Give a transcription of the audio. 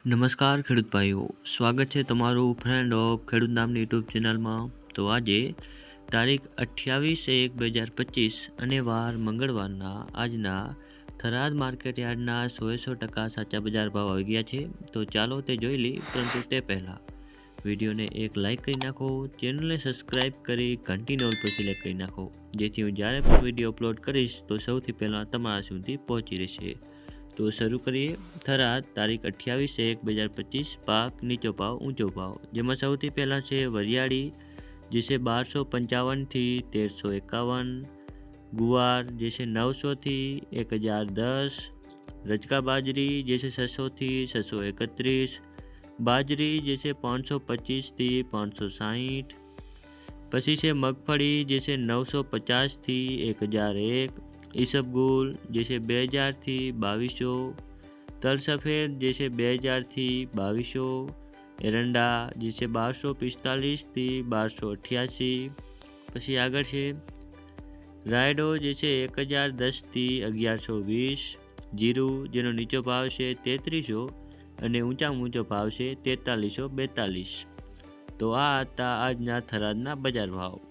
નમસ્કાર ખેડૂત ભાઈઓ, સ્વાગત છે તમારું ફ્રેન્ડ ઓફ ખેડૂત નામની યુટ્યુબ ચેનલમાં તો આજે તારીખ અઠ્યાવીસ એક બે હજાર પચીસ અને વાર મંગળવારના આજના થરાદ માર્કેટ યાર્ડના સોએ સો ટકા સાચા બજાર ભાવ આવી ગયા છે. તો ચાલો તે જોઈ લઈ પરંતુ તે પહેલાં વિડીયોને એક લાઇક કરી નાખો ચેનલને સબસ્ક્રાઈબ કરી ઘંટીને ઓલ પર સિલેક્ટ કરી નાખો. જેથી હું જ્યારે પણ વીડિયો અપલોડ કરીશ, તો સૌથી પહેલાં તમારા સુધી પહોંચી રહેશે. તો શરૂ કરીએ. થરાદ, તારીખ અઠ્યાવીસ એક બે હજાર પચીસ, પાક નીચો ભાવ, ઊંચો ભાવ. જેમાં સૌથી પહેલાં છે વરિયાળી, જે છે બારસો પંચાવનથી તેરસો એકાવન. ગુવાર, જે છે નવસોથી એક હજાર દસ. રચકા બાજરી, જે છે છસોથી છસો એકત્રીસ. બાજરી, જે છે પાંચસો પચીસથી પાંચસો સાહીઠ. પછી છે મગફળી, જે છે નવસો પચાસથી એક હજાર એક. ઈસબગુલ જે છે બે હજારથી બાવીસો, તલસફેદ, જે છે બે હજારથી બાવીસો, એરંડા, જે છે બારસો પિસ્તાલીસથી બારસો અઠ્યાસી. પછી આગળ છે, રાયડો, જે છે એક હજાર દસથી અગિયારસો વીસ. જીરું, જેનો નીચો ભાવ છે તેત્રીસો અને ઊંચામાં ઊંચો ભાવ છે તેતાલીસો બેતાલીસ. તો આ હતા આજના થરાદના બજાર ભાવ.